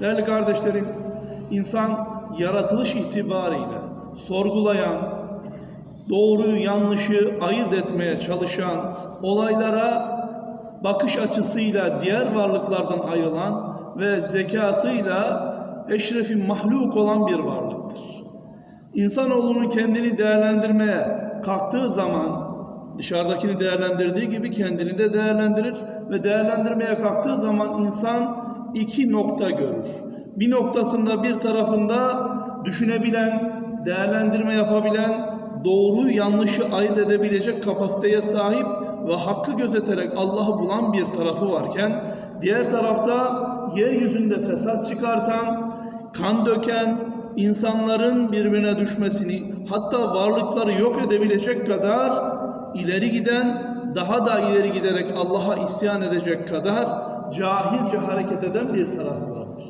Değerli kardeşlerim, insan yaratılış itibariyle sorgulayan, doğruyu yanlışı ayırt etmeye çalışan, olaylara bakış açısıyla diğer varlıklardan ayrılan ve zekasıyla eşrefi mahluk olan bir varlıktır. İnsanoğlunun kendini değerlendirmeye kalktığı zaman dışarıdakini değerlendirdiği gibi kendini de değerlendirir ve değerlendirmeye kalktığı zaman insan iki nokta görür. Bir noktasında bir tarafında düşünebilen, değerlendirme yapabilen, doğruyu yanlışı ayırt edebilecek kapasiteye sahip ve hakkı gözeterek Allah'ı bulan bir tarafı varken diğer tarafta yeryüzünde fesat çıkartan, kan döken, insanların birbirine düşmesini hatta varlıkları yok edebilecek kadar ileri giden, daha da ileri giderek Allah'a isyan edecek kadar cahilce hareket eden bir tarafı vardır.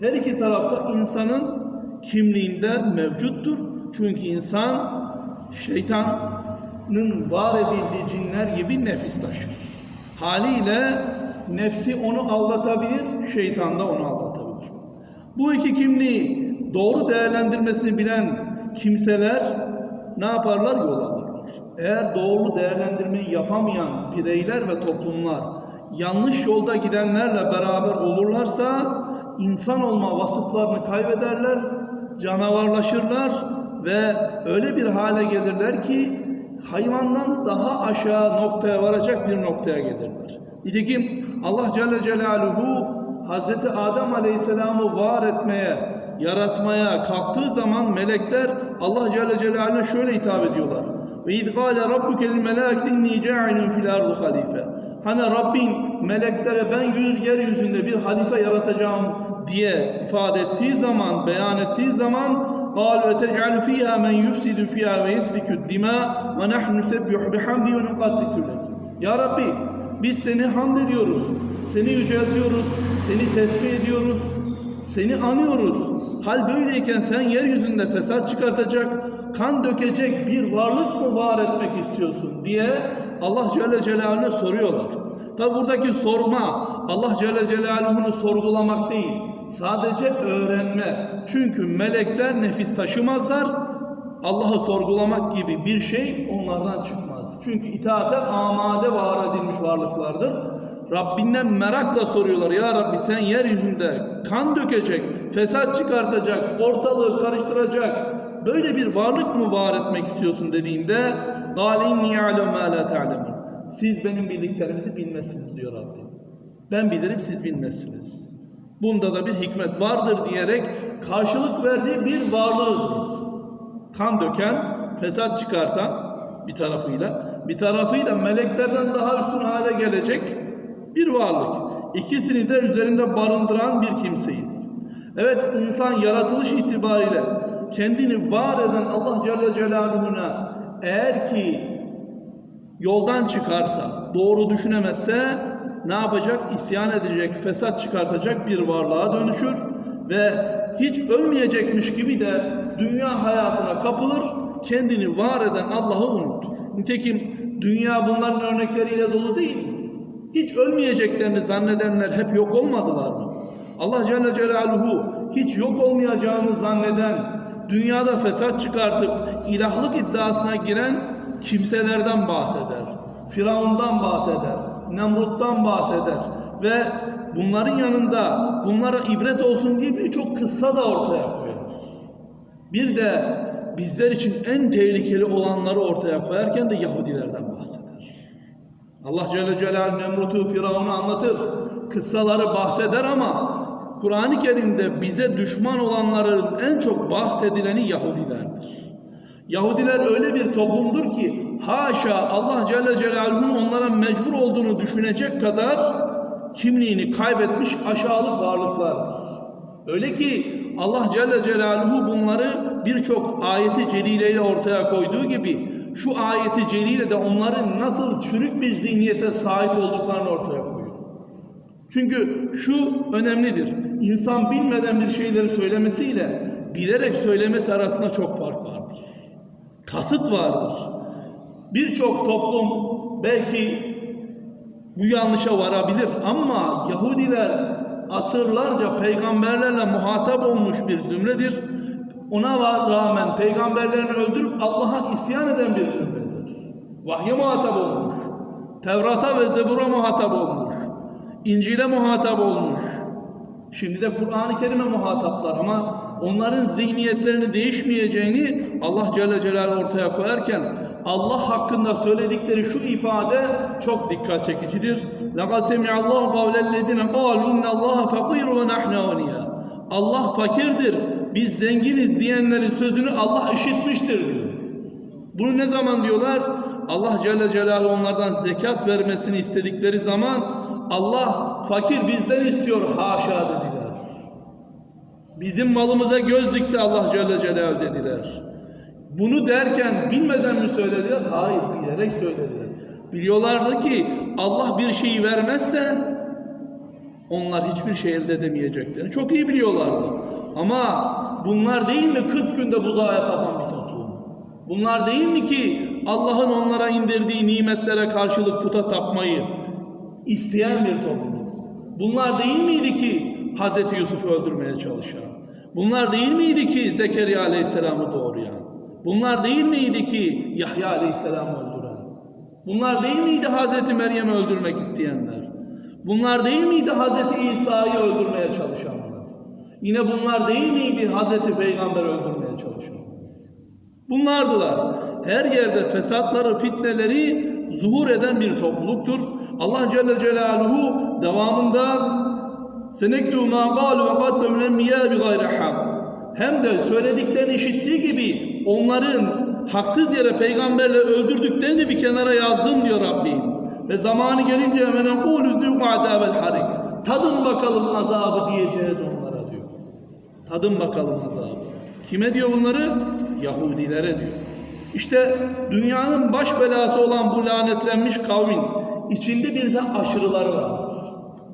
Her iki tarafta insanın kimliğinde mevcuttur. Çünkü insan şeytanın var edildiği cinler gibi nefis taşır. Haliyle nefsi onu aldatabilir, şeytan da onu aldatabilir. Bu iki kimliği doğru değerlendirmesini bilen kimseler ne yaparlar? Yol alırlar. Eğer doğru değerlendirmeyi yapamayan bireyler ve toplumlar yanlış yolda gidenlerle beraber olurlarsa insan olma vasıflarını kaybederler, canavarlaşırlar ve öyle bir hale gelirler ki hayvandan daha aşağı noktaya varacak bir noktaya gelirler. Nitekim Allah Celle Celaluhu Hazreti Adem Aleyhisselam'ı var etmeye, yaratmaya kalktığı zaman melekler Allah Celle Celaluhu'na şöyle hitap ediyorlar. Ve iz gâle rabbukel melâketi inni câilun fil ardı halife. Hani Rabbin meleklere ben yüz yeryüzünde bir halife yaratacağım diye ifade ettiği zaman, beyan ettiği zaman قالوا أتجعل فيها من يفسد فيها ويسفك الدماء ونحن نسبح بحمده ونقدس لك Ya Rabbi biz seni hamd ediyoruz, seni yüceltiyoruz, seni tesbih ediyoruz, seni anıyoruz. Hal böyleyken sen yeryüzünde fesat çıkartacak, kan dökecek bir varlık mı var etmek istiyorsun diye Allah Celle Celaluhu'na soruyorlar. Tabi buradaki sorma Allah Celle Celaluhu'nu sorgulamak değil, sadece öğrenme. Çünkü melekler nefis taşımazlar, Allah'ı sorgulamak gibi bir şey onlardan çıkmaz. Çünkü itaate amade var edilmiş varlıklardır. Rabbinden merakla soruyorlar. Ya Rabbi sen yeryüzünde kan dökecek, fesat çıkartacak, ortalığı karıştıracak böyle bir varlık mı var etmek istiyorsun dediğinde قَالِنِّ يَعْلَمْ مَا لَا تَعْلَمُونَ Siz benim bildiklerimizi bilmezsiniz diyor Rabbi. Ben bilirim siz bilmezsiniz. Bunda da bir hikmet vardır diyerek karşılık verdiği bir varlığız biz kan döken, fesat çıkartan bir tarafıyla, bir tarafıyla meleklerden daha üstün hale gelecek bir varlık. İkisini de üzerinde barındıran bir kimseyiz. Evet insan yaratılış itibariyle kendini var eden Allah Celle Celaluhu'na eğer ki yoldan çıkarsa, doğru düşünemezse ne yapacak? İsyan edecek, fesat çıkartacak bir varlığa dönüşür ve hiç ölmeyecekmiş gibi de dünya hayatına kapılır, kendini var eden Allah'ı unutur. Nitekim dünya bunların örnekleriyle dolu değil? Hiç ölmeyeceklerini zannedenler hep yok olmadılar mı? Allah Celle Celaluhu hiç yok olmayacağını zanneden, dünyada fesat çıkartıp ilahlık iddiasına giren kimselerden bahseder. Firavundan bahseder, Nemrut'tan bahseder ve bunların yanında bunlara ibret olsun diye birçok kıssa da ortaya koyar. Bir de bizler için en tehlikeli olanları ortaya koyarken de Yahudilerden bahseder. Allah Celle Celaluhu Nemrut'u, Firavun'u anlatır. Kıssaları bahseder ama Kur'an-ı Kerim'de bize düşman olanların en çok bahsedileni Yahudilerdir. Yahudiler öyle bir toplumdur ki haşa Allah Celle Celaluhu'nun onlara mecbur olduğunu düşünecek kadar kimliğini kaybetmiş aşağılık varlıklardır. Öyle ki Allah Celle Celaluhu bunları birçok ayeti celileyle ortaya koyduğu gibi şu ayeti celile de onların nasıl çürük bir zihniyete sahip olduklarını ortaya koyuyor. Çünkü şu önemlidir. İnsan bilmeden bir şeyleri söylemesiyle bilerek söylemesi arasında çok fark vardır. Kasıt vardır. Birçok toplum belki bu yanlışa varabilir ama Yahudiler asırlarca peygamberlerle muhatap olmuş bir zümredir. Ona rağmen peygamberlerini öldürüp Allah'a isyan eden bir zümredir. Vahye muhatap olmuş. Tevrat'a ve Zebur'a muhatap olmuş. İncil'e muhatap olmuş. Şimdi de Kur'an-ı Kerim'e muhataplar ama onların zihniyetlerini değişmeyeceğini Allah Celle Celaluhu ortaya koyarken Allah hakkında söyledikleri şu ifade çok dikkat çekicidir. لَقَدْ سَمِعَ اللّٰهُ قَوْلَ الَّذِينَ قَالُوا اِنَّ اللّٰهَ فَقِيرٌ وَنَحْنُ اَغْنِيَا Allah fakirdir, biz zenginiz diyenlerin sözünü Allah işitmiştir diyor. Bunu ne zaman diyorlar? Allah Celle Celaluhu onlardan zekat vermesini istedikleri zaman Allah fakir bizden istiyor haşa dediler. Bizim malımıza göz dikti Allah Celle Celaluhu dediler. Bunu derken bilmeden mi söylediler? Hayır, bilerek söylediler. Biliyorlardı ki Allah bir şeyi vermezse onlar hiçbir şey elde edemeyeceklerini çok iyi biliyorlardı. Ama bunlar değil mi 40 günde buzağa tapan bir toplum? Bunlar değil mi ki Allah'ın onlara indirdiği nimetlere karşılık puta tapmayı isteyen bir toplum? Bunlar değil miydi ki Hz. Yusuf'u öldürmeye çalışan? Bunlar değil miydi ki Zekeriya Aleyhisselam'ı doğrayan? Bunlar değil miydi ki Yahya Aleyhisselam'ı öldüren? Bunlar değil miydi Hz. Meryem'i öldürmek isteyenler? Bunlar değil miydi Hz. İsa'yı öldürmeye çalışanlar? Yine bunlar değil miydi Hz. Peygamber'i öldürmeye çalışanlar? Bunlardılar. Her yerde fesatları, fitneleri zuhur eden bir topluluktur. Allah Celle Celaluhu devamında senektu ma qalu ve qatlu min enbiya bi gayri hak. Hem de söylediklerini işittiği gibi onların haksız yere peygamberle öldürdüklerini bir kenara yazdım diyor Rabbim. Ve zamanı gelince ve nekulu zûku azâbel harik. Tadın bakalım azabı diyeceğiz onlara diyor. Tadın bakalım azabı. Kime diyor bunları? Yahudilere diyor. İşte dünyanın baş belası olan bu lanetlenmiş kavmin içinde bir de aşırıları var.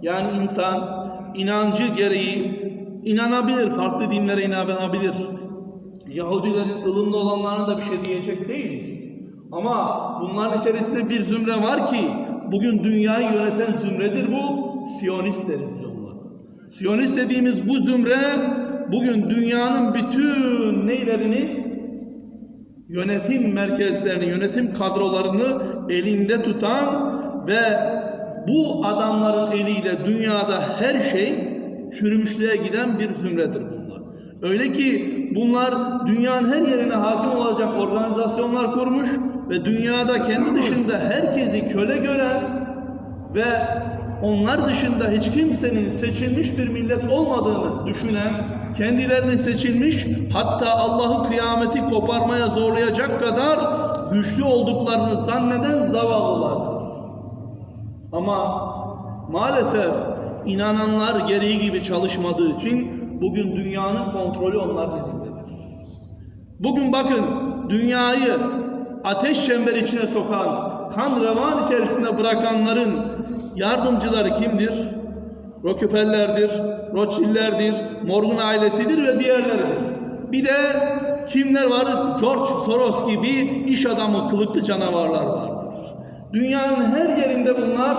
Yani insan inancı gereği inanabilir, farklı dinlere inanabilir. Yahudilerin ılımlı olanlarına da bir şey diyecek değiliz. Ama bunların içerisinde bir zümre var ki bugün dünyayı yöneten zümredir bu. Siyonist deriz biz. Siyonist dediğimiz bu zümre bugün dünyanın bütün neylerini yönetim merkezlerini, yönetim kadrolarını elinde tutan ve bu adamların eliyle dünyada her şey çürümüşlüğe giden bir zümredir bunlar. Öyle ki bunlar dünyanın her yerine hakim olacak organizasyonlar kurmuş ve dünyada kendi dışında herkesi köle gören ve onlar dışında hiç kimsenin seçilmiş bir millet olmadığını düşünen, kendilerini seçilmiş hatta Allah'ı kıyameti koparmaya zorlayacak kadar güçlü olduklarını zanneden zavallılardır. Ama maalesef inananlar gereği gibi çalışmadığı için bugün dünyanın kontrolü onlar elindedir. Bugün bakın dünyayı ateş çemberi içine sokan, kan revan içerisinde bırakanların yardımcıları kimdir? Rockefeller'dir, Rothschild'lerdir, Morgan ailesidir ve diğerleridir. Bir de kimler var? George Soros gibi iş adamı kılıklı canavarlar vardır. Dünyanın her yerinde bunlar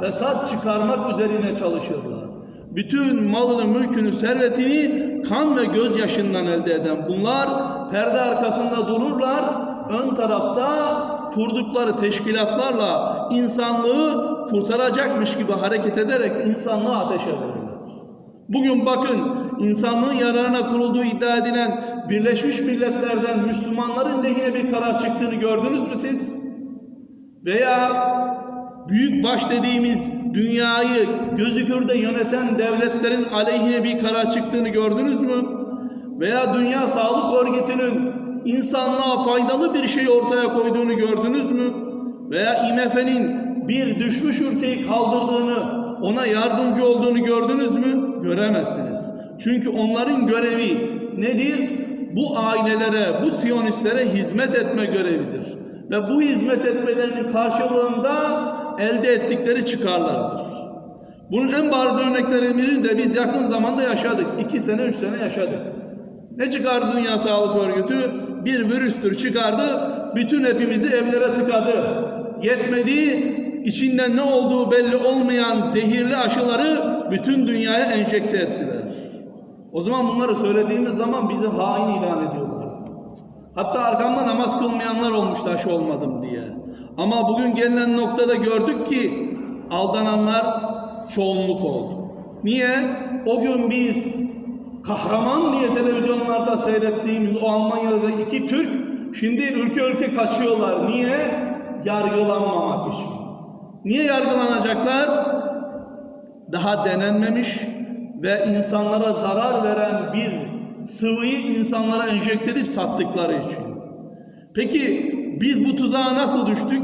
fesat çıkarmak üzerine çalışırlar. Bütün malını, mülkünü, servetini kan ve gözyaşından elde eden bunlar perde arkasında dururlar. Ön tarafta kurdukları teşkilatlarla insanlığı kurtaracakmış gibi hareket ederek insanlığı ateşe verirler. Bugün bakın insanlığın yararına kurulduğu iddia edilen Birleşmiş Milletler'den Müslümanların lehine bir karar çıktığını gördünüz mü siz? Veya büyük baş dediğimiz dünyayı gözükürde yöneten devletlerin aleyhine bir karar çıktığını gördünüz mü? Veya Dünya Sağlık Örgütü'nün insanlığa faydalı bir şey ortaya koyduğunu gördünüz mü? Veya IMF'nin bir düşmüş ülkeyi kaldırdığını, ona yardımcı olduğunu gördünüz mü? Göremezsiniz. Çünkü onların görevi nedir? Bu ailelere, bu siyonistlere hizmet etme görevidir. Ve bu hizmet etmelerinin karşılığında elde ettikleri çıkarlardır. Bunun en bariz örneklerinden de biz yakın zamanda yaşadık. İki sene, üç sene yaşadık. Ne çıkardı Dünya Sağlık Örgütü? Bir virüstür çıkardı, bütün hepimizi evlere tıkadı. Yetmedi, içinden ne olduğu belli olmayan zehirli aşıları bütün dünyaya enjekte ettiler. O zaman bunları söylediğimiz zaman bizi hain ilan ediyorlar. Hatta arkamda namaz kılmayanlar olmuştu aşı olmadım diye. Ama bugün gelinen noktada gördük ki aldananlar çoğunluk oldu. Niye? O gün biz kahraman diye televizyonlarda seyrettiğimiz o Almanya'da iki Türk şimdi ülke ülke kaçıyorlar. Niye? Yargılanmamak için. Niye yargılanacaklar? Daha denenmemiş ve insanlara zarar veren bir sıvıyı insanlara enjekte edip sattıkları için. Peki biz bu tuzağa nasıl düştük?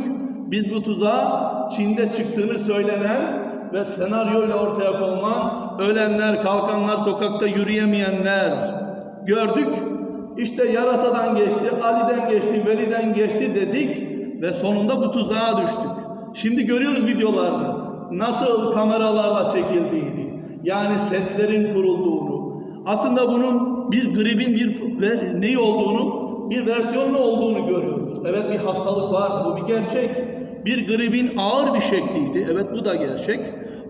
Biz bu tuzağa Çin'de çıktığını söylenen ve senaryoyla ortaya konulan ölenler, kalkanlar, sokakta yürüyemeyenler gördük. İşte yarasadan geçti, Ali'den geçti, Veli'den geçti dedik ve sonunda bu tuzağa düştük. Şimdi görüyoruz videolarda nasıl kameralarla çekildiğini, yani setlerin kurulduğunu, aslında bunun bir gribin bir neyi olduğunu, bir versiyonlu olduğunu görüyoruz. Evet bir hastalık var, bu bir gerçek. Bir gribin ağır bir şekliydi, evet bu da gerçek.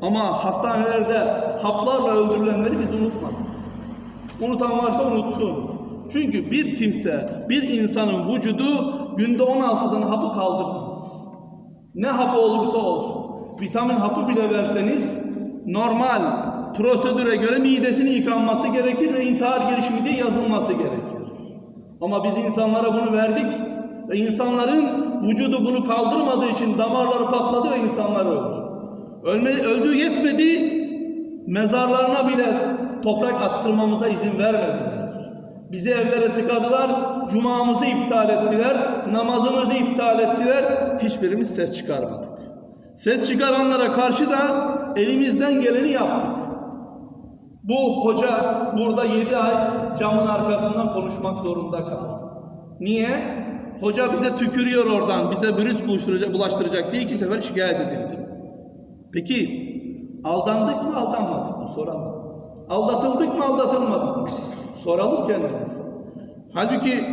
Ama hastanelerde haplarla öldürülenleri biz unutmadık. Unutan varsa unutsun. Çünkü bir kimse, bir insanın vücudu günde 16'dan hapı kaldırmaz. Ne hapı olursa olsun. Vitamin hapı bile verseniz normal prosedüre göre midesinin yıkanması gerekir ve intihar girişimi diye yazılması gerekir. Ama biz insanlara bunu verdik ve insanların vücudu bunu kaldırmadığı için damarları patladı ve insanlar öldü. Ölme, öldüğü yetmedi, mezarlarına bile toprak attırmamıza izin vermediler. Bizi evlere tıkadılar, cumamızı iptal ettiler, namazımızı iptal ettiler. Hiçbirimiz ses çıkarmadık. Ses çıkaranlara karşı da elimizden geleni yaptık. Bu hoca burada 7 ay camın arkasından konuşmak zorunda kaldı. Niye? Hoca bize tükürüyor oradan, bize virüs bulaştıracak, bulaştıracak diye iki sefer şikayet edildi. Peki aldandık mı aldanmadık mı soralım. Aldatıldık mı aldatılmadık mı? Soralım kendimize. Halbuki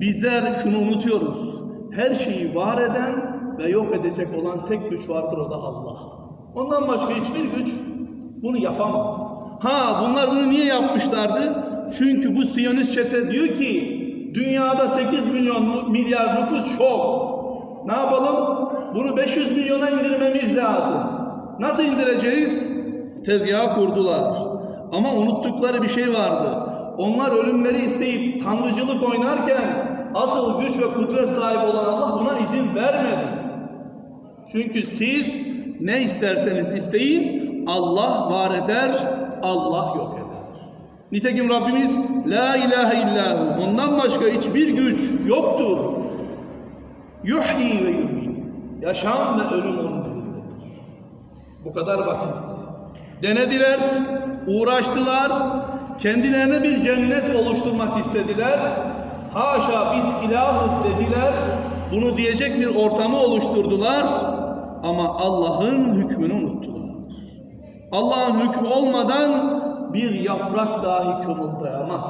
bizler şunu unutuyoruz. Her şeyi var eden ve yok edecek olan tek güç vardır o da Allah. Ondan başka hiçbir güç bunu yapamaz. Ha bunlar bunu niye yapmışlardı? Çünkü bu Siyonist çete diyor ki dünyada 8 milyon milyar nüfus çok. Ne yapalım? Bunu 500 milyona indirmemiz lazım. Nasıl indireceğiz? Tezgahı kurdular. Ama unuttukları bir şey vardı. Onlar ölümleri isteyip tanrıcılık oynarken asıl güç ve kudret sahibi olan Allah buna izin vermedi. Çünkü siz ne isterseniz isteyin Allah var eder, Allah yok eder. Nitekim Rabbimiz La ilahe illahu ondan başka hiçbir güç yoktur. Yuhyi ve yuhyi. Yaşam ve ölüm onun elindedir. Bu kadar basit. Denediler, uğraştılar, kendilerine bir cennet oluşturmak istediler. Haşa biz ilahız dediler. Bunu diyecek bir ortamı oluşturdular. Ama Allah'ın hükmünü unuttular. Allah'ın hükmü olmadan bir yaprak dahi kımıldayamaz.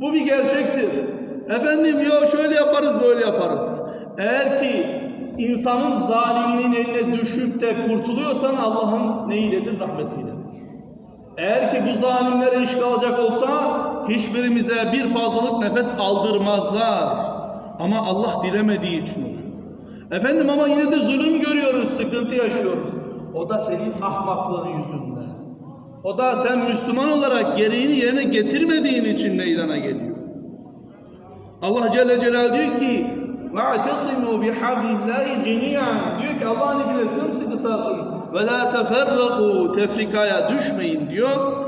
Bu bir gerçektir. Efendim ya şöyle yaparız böyle yaparız. Eğer ki insanın zaliminin eline düşüp de kurtuluyorsan Allah'ın neyledir? Rahmetiyledir. Eğer ki bu zalimlere iş kalacak olsa hiçbirimize bir fazlalık nefes aldırmazlar. Ama Allah dilemediği için oluyor. Efendim ama yine de zulüm görüyoruz, sıkıntı yaşıyoruz. O da senin ahmaklığın yüzünden. O da sen Müslüman olarak gereğini yerine getirmediğin için meydana geliyor. Allah Celle Celal diyor ki وَاَعْتَصِمُوا بِحَبْلِ اللّٰهِ جَمِيعًا Diyor ki Allah'ın ipine sımsıkı sarılın. وَلَا تَفَرَّقُوا Tefrikaya düşmeyin diyor.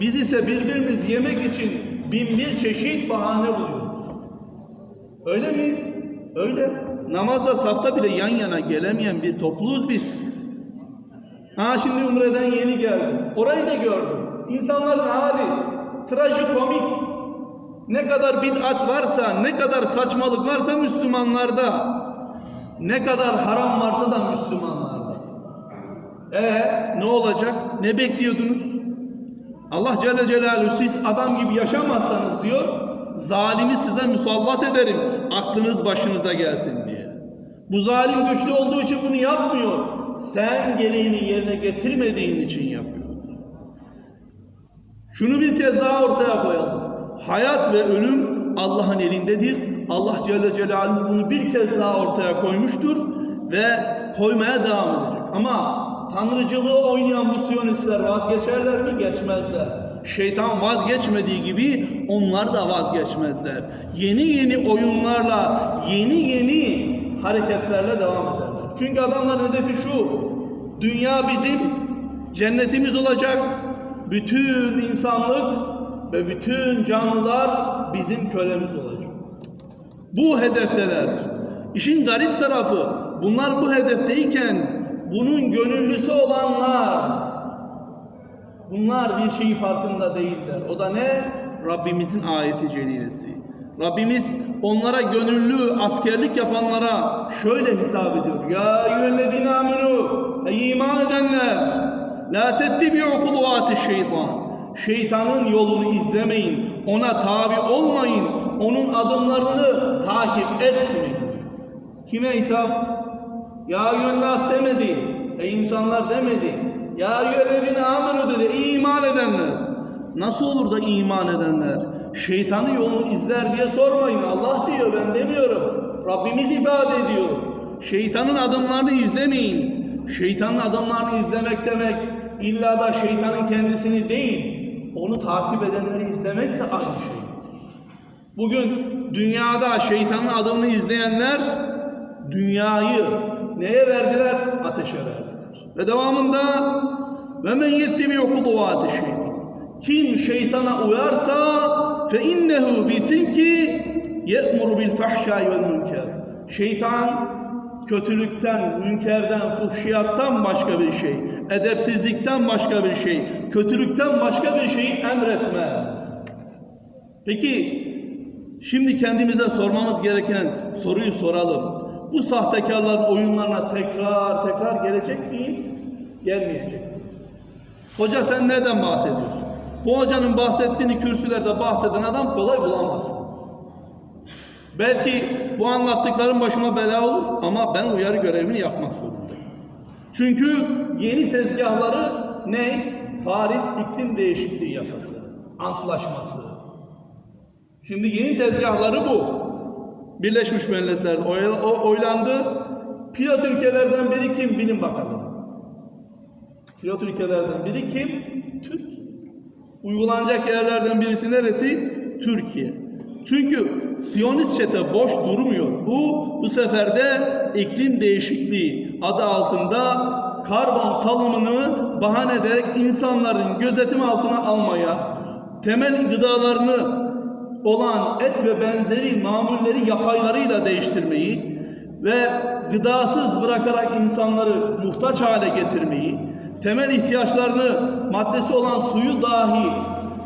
Biz ise birbirimiz yemek için bin bir çeşit bahane buluyoruz. Öyle mi? Öyle. Namazda safta bile yan yana gelemeyen bir topluluğuz biz. Ha şimdi Umre'den yeni geldim. Orayı da gördüm. İnsanların hali trajikomik. Ne kadar bid'at varsa, ne kadar saçmalık varsa Müslümanlarda, ne kadar haram varsa da Müslümanlarda. E ne olacak? Ne bekliyordunuz? Allah Celle Celaluhu siz adam gibi yaşamazsanız diyor, zalimi size musallat ederim, aklınız başınıza gelsin diye. Bu zalim güçlü olduğu için bunu yapmıyor. Sen gereğini yerine getirmediğin için yapıyor. Şunu bir kez daha ortaya koyalım. Hayat ve ölüm Allah'ın elindedir. Allah Celle Celaluhu bunu bir kez daha ortaya koymuştur ve koymaya devam edecek. Ama tanrıcılığı oynayan bu siyonistler vazgeçerler mi? Geçmezler. Şeytan vazgeçmediği gibi onlar da vazgeçmezler. Yeni yeni oyunlarla, yeni yeni hareketlerle devam ederler. Çünkü adamların hedefi şu. Dünya bizim cennetimiz olacak. Bütün insanlık ve bütün canlılar bizim kölemiz olacak. Bu hedefteler. İşin garip tarafı bunlar bu hedefteyken bunun gönüllüsü olanlar bunlar bir şeyi farkında değiller. O da ne? Rabbimizin ayeti celilesi. Rabbimiz onlara gönüllü askerlik yapanlara şöyle hitap ediyor. Ya eyyühellezine amenu ey iman edenler la tettebi'u huduvati şeytan. Şeytanın yolunu izlemeyin. Ona tabi olmayın. Onun adımlarını takip etmeyin. Kime hitap? Ya yönnas demedi. Ey insanlar demedi. Ya yüellezine amenu dedi. İman edenler. Nasıl olur da iman edenler? Şeytanın yolunu izler diye sormayın. Allah diyor ben demiyorum. Rabbimiz ifade ediyor. Şeytanın adımlarını izlemeyin. Şeytanın adımlarını izlemek demek illa da şeytanın kendisini değil, onu takip edenleri izlemek de aynı şey. Bugün dünyada şeytanın adımını izleyenler dünyayı neye verdiler? Ateşe verdiler. Ve devamında ve men yettebi huduvati şeytan. Kim şeytana uyarsa fe innehu bilsin ki ye'muru bil fahşai vel münker. Şeytan kötülükten, münkerden, fuhşiyattan başka bir şey, edepsizlikten başka bir şey, kötülükten başka bir şeyi emretmez. Peki şimdi kendimize sormamız gereken soruyu soralım. Bu sahtekarların oyunlarına tekrar tekrar gelecek miyiz? Gelmeyecek miyiz? Hoca sen nereden bahsediyorsun? Bu hocanın bahsettiğini kürsülerde bahseden adam kolay bulamazsınız. Belki bu anlattıklarım başıma bela olur ama ben uyarı görevini yapmak zorundayım. Çünkü yeni tezgahları ne? Paris İklim Değişikliği Yasası, antlaşması. Şimdi yeni tezgahları bu. Birleşmiş Milletler'de oy- oylandı. Pilot ülkelerden biri kim bilin bakalım. Pilot ülkelerden biri kim? Türkiye. Uygulanacak yerlerden birisi neresi? Türkiye. Çünkü Siyonist çete boş durmuyor. Bu bu sefer de iklim değişikliği adı altında karbon salımını bahane ederek insanların gözetim altına almaya, temel gıdalarını olan et ve benzeri mamulleri yapaylarıyla değiştirmeyi ve gıdasız bırakarak insanları muhtaç hale getirmeyi, temel ihtiyaçlarını maddesi olan suyu dahi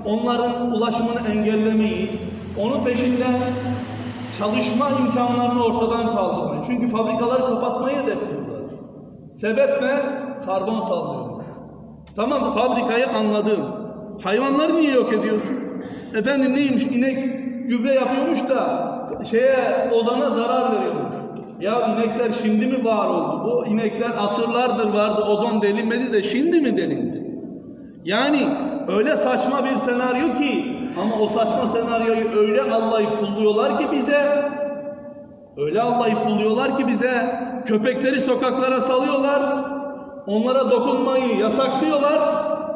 onların ulaşımını engellemeyi, onun peşinden çalışma imkanlarını ortadan kaldırmayı. Çünkü fabrikaları kapatmayı hedefliyorlar. Sebep ne? Karbon salıyormuş. Tamam fabrikayı anladım. Hayvanları niye yok ediyorsun? Efendim neymiş inek gübre yapıyormuş da şeye ozana zarar veriyormuş. Ya inekler şimdi mi var oldu? Bu inekler asırlardır vardı ozon delinmedi de şimdi mi delindi? Yani öyle saçma bir senaryo ki ama o saçma senaryoyu öyle Allah'ı kulluyorlar ki bize öyle Allah'ı kulluyorlar ki bize köpekleri sokaklara salıyorlar onlara dokunmayı yasaklıyorlar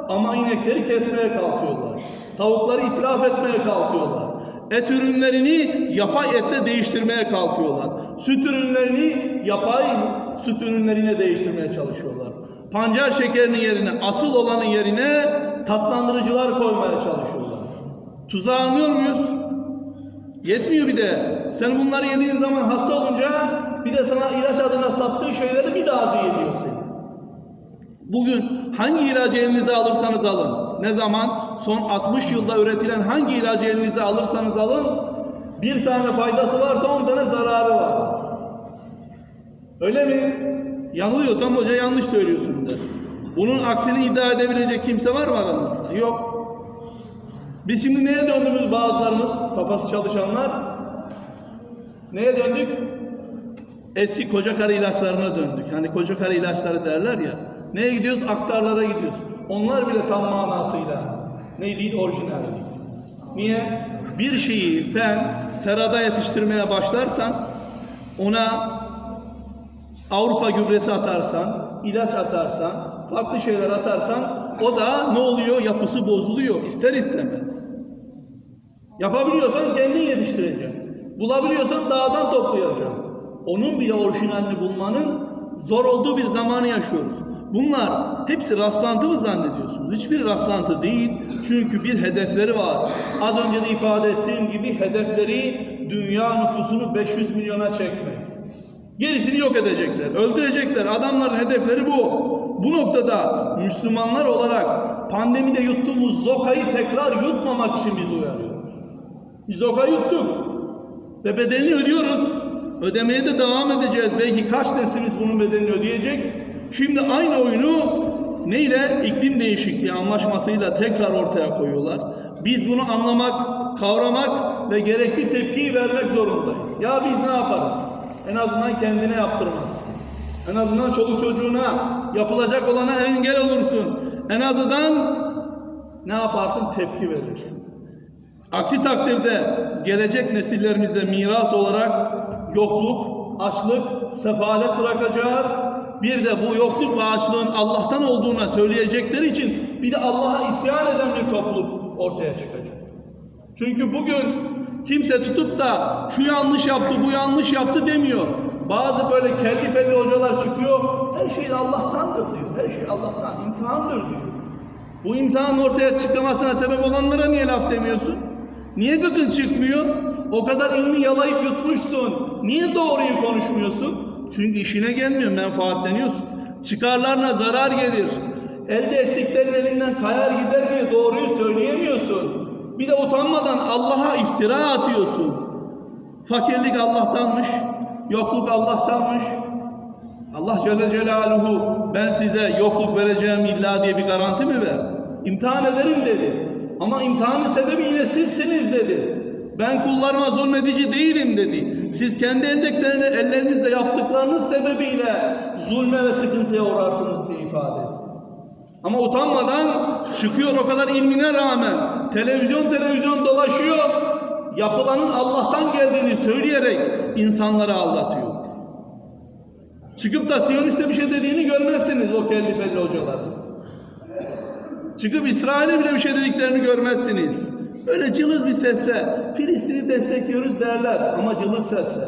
ama inekleri kesmeye kalkıyorlar. Tavukları itlaf etmeye kalkıyorlar. Et ürünlerini yapay ete değiştirmeye kalkıyorlar. Süt ürünlerini yapay süt ürünlerine değiştirmeye çalışıyorlar. Pancar şekerinin yerine, asıl olanın yerine tatlandırıcılar koymaya çalışıyorlar. Tuzağı anlıyor muyuz? Yetmiyor bir de. Sen bunları yediğin zaman hasta olunca bir de sana ilaç adına sattığı şeyleri bir daha zehirliyor seni. Bugün hangi ilacı elinize alırsanız alın. Ne zaman? Son 60 yılda üretilen hangi ilacı elinize alırsanız alın. Bir tane faydası varsa 10 tane zararı var. Öyle mi? Yanılıyorsam hoca yanlış söylüyorsun der. Bunun aksini iddia edebilecek kimse var mı aranızda? Yok. Biz şimdi neye döndüğümüz bazılarımız, kafası çalışanlar? Neye döndük? Eski koca karı ilaçlarına döndük. Hani koca karı ilaçları derler ya. Neye gidiyoruz? Aktarlara gidiyoruz. Onlar bile tam manasıyla Ne değil? Orijinal değil. Niye? Bir şeyi sen serada yetiştirmeye başlarsan ona Avrupa gübresi atarsan, ilaç atarsan, farklı şeyler atarsan o da ne oluyor? Yapısı bozuluyor ister istemez. Yapabiliyorsan kendin yetiştireceksin. Bulabiliyorsan dağdan toplayacaksın. Onun bile orijinalini bulmanın zor olduğu bir zamanı yaşıyoruz. Bunlar hepsi rastlantı mı zannediyorsunuz? Hiçbir rastlantı değil. Çünkü bir hedefleri var. Az önce de ifade ettiğim gibi hedefleri dünya nüfusunu 500 milyona çekmek. Gerisini yok edecekler, öldürecekler. Adamların hedefleri bu. Bu noktada Müslümanlar olarak pandemide yuttuğumuz zokayı tekrar yutmamak için biz uyarıyoruz. Biz zoka yuttuk ve bedelini ödüyoruz. Ödemeye de devam edeceğiz. Belki kaç neslimiz bunun bedelini ödeyecek. Şimdi aynı oyunu neyle? İklim değişikliği anlaşmasıyla tekrar ortaya koyuyorlar. Biz bunu anlamak, kavramak ve gerekli tepkiyi vermek zorundayız. Ya biz ne yaparız? En azından kendine yaptırmazsın. En azından çoluk çocuğuna yapılacak olana engel olursun. En azından ne yaparsın? Tepki verirsin. Aksi takdirde gelecek nesillerimize miras olarak yokluk, açlık, sefalet bırakacağız. Bir de bu yokluk ve açlığın Allah'tan olduğuna söyleyecekleri için bir de Allah'a isyan eden bir topluluk ortaya çıkacak. Çünkü bugün kimse tutup da şu yanlış yaptı, bu yanlış yaptı demiyor. Bazı böyle kelli felli hocalar çıkıyor, her şey Allah'tandır diyor. Her şey Allah'tan, imtihandır diyor. Bu imtihanın ortaya çıkmasına sebep olanlara niye laf demiyorsun? Niye gıkın çıkmıyor? O kadar ilmi yalayıp yutmuşsun. Niye doğruyu konuşmuyorsun? Çünkü işine gelmiyor, menfaatleniyorsun. Çıkarlarına zarar gelir. Elde ettiklerin elinden kayar gider diye doğruyu söyleyemiyorsun. Bir de utanmadan Allah'a iftira atıyorsun. Fakirlik Allah'tanmış, yokluk Allah'tanmış. Allah Celle Celaluhu ben size yokluk vereceğim illa diye bir garanti mi verdi? İmtihan ederim dedi. Ama imtihanın sebebi yine sizsiniz dedi. Ben kullarıma zulmedici değilim dedi. Siz kendi eldeklerini ellerinizle yaptıklarınız sebebiyle zulme ve sıkıntıya uğrarsınız diye ifade etti. Ama utanmadan çıkıyor o kadar ilmine rağmen televizyon televizyon dolaşıyor. Yapılanın Allah'tan geldiğini söyleyerek insanları aldatıyor. Çıkıp da Siyonist'e bir şey dediğini görmezsiniz o kelli felli hocaların. Çıkıp İsrail'e bile bir şey dediklerini görmezsiniz. Böyle cılız bir sesle Filistin'i destekliyoruz derler ama cılız sesle.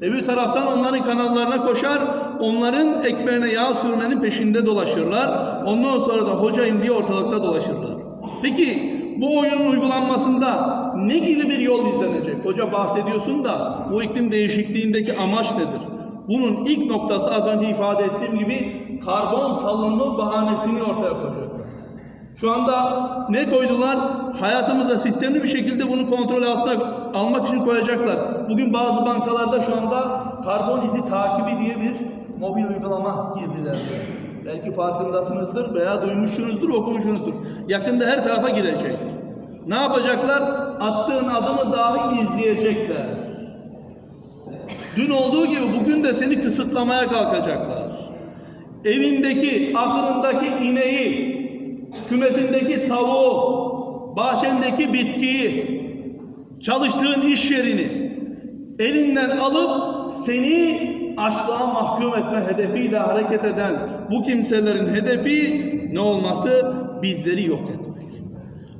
Öbür taraftan onların kanallarına koşar, onların ekmeğine yağ sürmenin peşinde dolaşırlar. Ondan sonra da hocayım diye ortalıkta dolaşırlar. Peki bu oyunun uygulanmasında ne gibi bir yol izlenecek? Hoca bahsediyorsun da bu iklim değişikliğindeki amaç nedir? Bunun ilk noktası az önce ifade ettiğim gibi karbon salınımı bahanesini ortaya koyacaklar. Şu anda ne koydular? Hayatımıza sistemli bir şekilde bunu kontrol altına almak için koyacaklar. Bugün bazı bankalarda şu anda karbon izi takibi diye bir mobil uygulama girdiler. Belki farkındasınızdır veya duymuşsunuzdur, okumuşsunuzdur. Yakında her tarafa girecek. Ne yapacaklar? Attığın adımı dahi izleyecekler. Dün olduğu gibi bugün de seni kısıtlamaya kalkacaklar. Evindeki, ahırındaki ineği, kümesindeki tavuğu, bahçendeki bitkiyi, çalıştığın iş yerini elinden alıp seni açlığa mahkum etme hedefiyle hareket eden bu kimselerin hedefi ne olması? Bizleri yok etmek.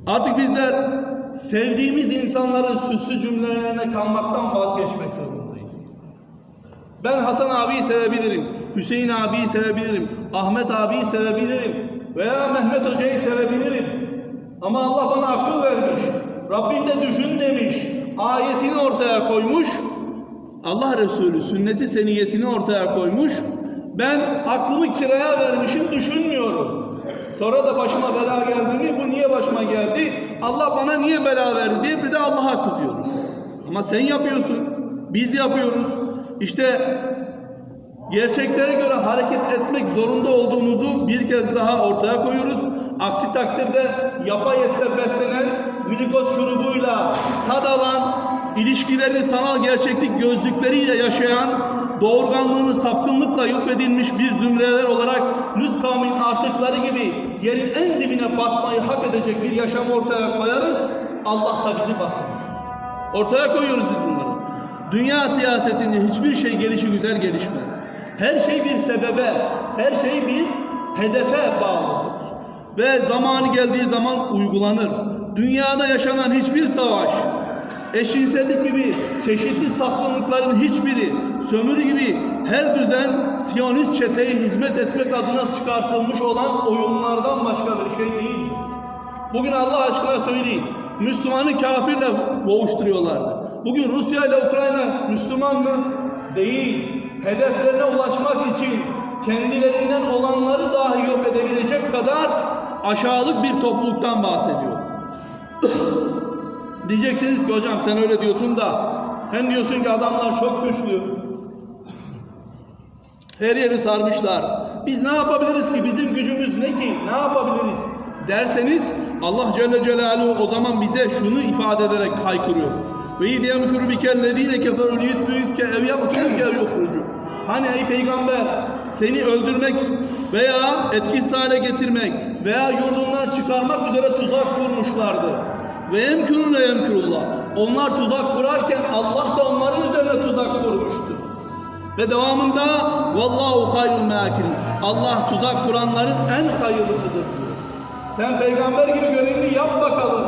Artık bizler sevdiğimiz insanların süslü cümlelerine kalmaktan vazgeçmek zorundayız. Ben Hasan abiyi sevebilirim, Hüseyin abiyi sevebilirim, Ahmet abiyi sevebilirim veya Mehmet hocayı sevebilirim. Ama Allah bana akıl vermiş, Rabbim de düşün demiş, ayetini ortaya koymuş, Allah Resulü sünneti seniyesini ortaya koymuş, ben aklımı kiraya vermişim düşünmüyorum. Sonra da başıma bela geldi mi? Bu niye başıma geldi? Allah bana niye bela verdi bir de Allah'a kızıyoruz. Ama sen yapıyorsun, biz yapıyoruz. İşte gerçeklere göre hareket etmek zorunda olduğumuzu bir kez daha ortaya koyuyoruz. Aksi takdirde yapay etle beslenen glikoz şurubuyla tad alan, ilişkilerini sanal gerçeklik gözlükleriyle yaşayan, doğurganlığını sapkınlıkla yok edilmiş bir zümreler olarak Lut kavminin artıkları gibi yerin en dibine batmayı hak edecek bir yaşam ortaya koyarız. Allah da bizi batırır. Ortaya koyuyoruz biz bunları. Dünya siyasetinde hiçbir şey gelişi güzel gelişmez. Her şey bir sebebe, her şey bir hedefe bağlıdır. Ve zamanı geldiği zaman uygulanır. Dünyada yaşanan hiçbir savaş, eşcinsellik gibi çeşitli sapkınlıkların hiçbiri, sömürü gibi her düzen Siyonist çeteye hizmet etmek adına çıkartılmış olan oyunlardan başka bir şey değil. Bugün Allah aşkına söyleyin. Müslümanı kafirle boğuşturuyorlardı. Bugün Rusya ile Ukrayna Müslüman mı? Değil. Hedeflerine ulaşmak için kendilerinden olanları dahi yok edebilecek kadar aşağılık bir topluluktan bahsediyor. Diyeceksiniz ki hocam sen öyle diyorsun da hem diyorsun ki adamlar çok güçlü. Her yeri sarmışlar. Biz ne yapabiliriz ki? Bizim gücümüz ne ki? Ne yapabiliriz? Derseniz Allah Celle Celaluhu o zaman bize şunu ifade ederek kaykırıyor. Ve yemkuru bikellezine keferu liyutbüke ev yaqtuluke ev yukhrucu. Hani ey peygamber seni öldürmek veya etkisiz hale getirmek veya yurdundan çıkarmak üzere tuzak kurmuşlardı. Ve emkürüne emkürullah. Onlar tuzak kurarken Allah da onların üzerine tuzak kurmuştu. Ve devamında vallahu hayrul makirin. Allah tuzak kuranların en hayırlısıdır. Sen peygamber gibi görevini yap bakalım.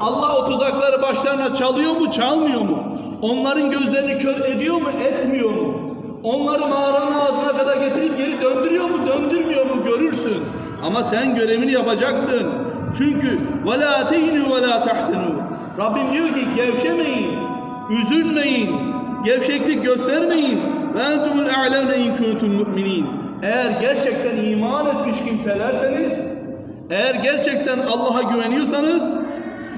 Allah o tuzakları başlarına çalıyor mu, çalmıyor mu? Onların gözlerini kör ediyor mu, etmiyor mu? Onları mağaranın ağzına kadar getirip geri döndürüyor mu, döndürmüyor mu görürsün. Ama sen görevini yapacaksın. Çünkü ve la tehinu ve. Rabbim diyor ki gevşemeyin, üzülmeyin, gevşeklik göstermeyin. Ve entumul a'lemne in kuntum. Eğer gerçekten iman etmiş kimselerseniz, eğer gerçekten Allah'a güveniyorsanız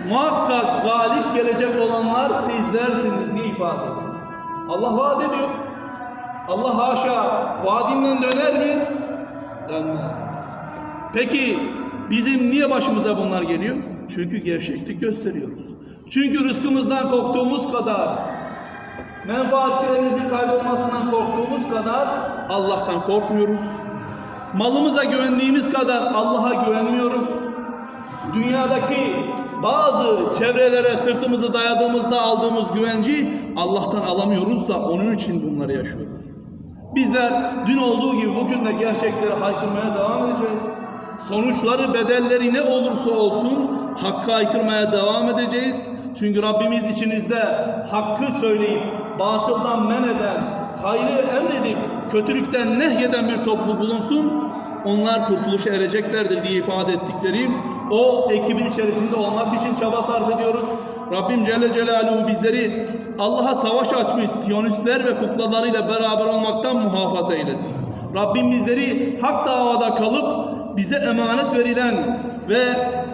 muhakkak galip gelecek olanlar sizlersiniz diye ifade. Allah vaat ediyor. Allah haşa vaadinden döner mi? Dönmez. Peki bizim niye başımıza bunlar geliyor? Çünkü gevşeklik gösteriyoruz. Çünkü rızkımızdan korktuğumuz kadar, menfaatlerimizin kaybolmasından korktuğumuz kadar Allah'tan korkmuyoruz. Malımıza güvendiğimiz kadar Allah'a güvenmiyoruz. Dünyadaki bazı çevrelere sırtımızı dayadığımızda aldığımız güvenci Allah'tan alamıyoruz da onun için bunları yaşıyoruz. Bizler dün olduğu gibi bugün de gerçekleri haykırmaya devam edeceğiz. Sonuçları, bedelleri ne olursa olsun hakkı haykırmaya devam edeceğiz. Çünkü Rabbimiz içinizde hakkı söyleyip batıldan men eden, hayrı emredip kötülükten nehyeden bir toplu bulunsun. Onlar kurtuluşa ereceklerdir diye ifade ettikleri o ekibin içerisinde olmak için çaba sarf ediyoruz. Rabbim Celle Celaluhu bizleri Allah'a savaş açmış Siyonistler ve kuklalarıyla beraber olmaktan muhafaza eylesin. Rabbim bizleri hak davada kalıp bize emanet verilen ve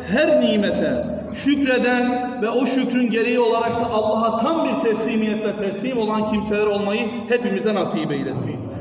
her nimete şükreden ve o şükrün gereği olarak da Allah'a tam bir teslimiyetle teslim olan kimseler olmayı hepimize nasip eylesin.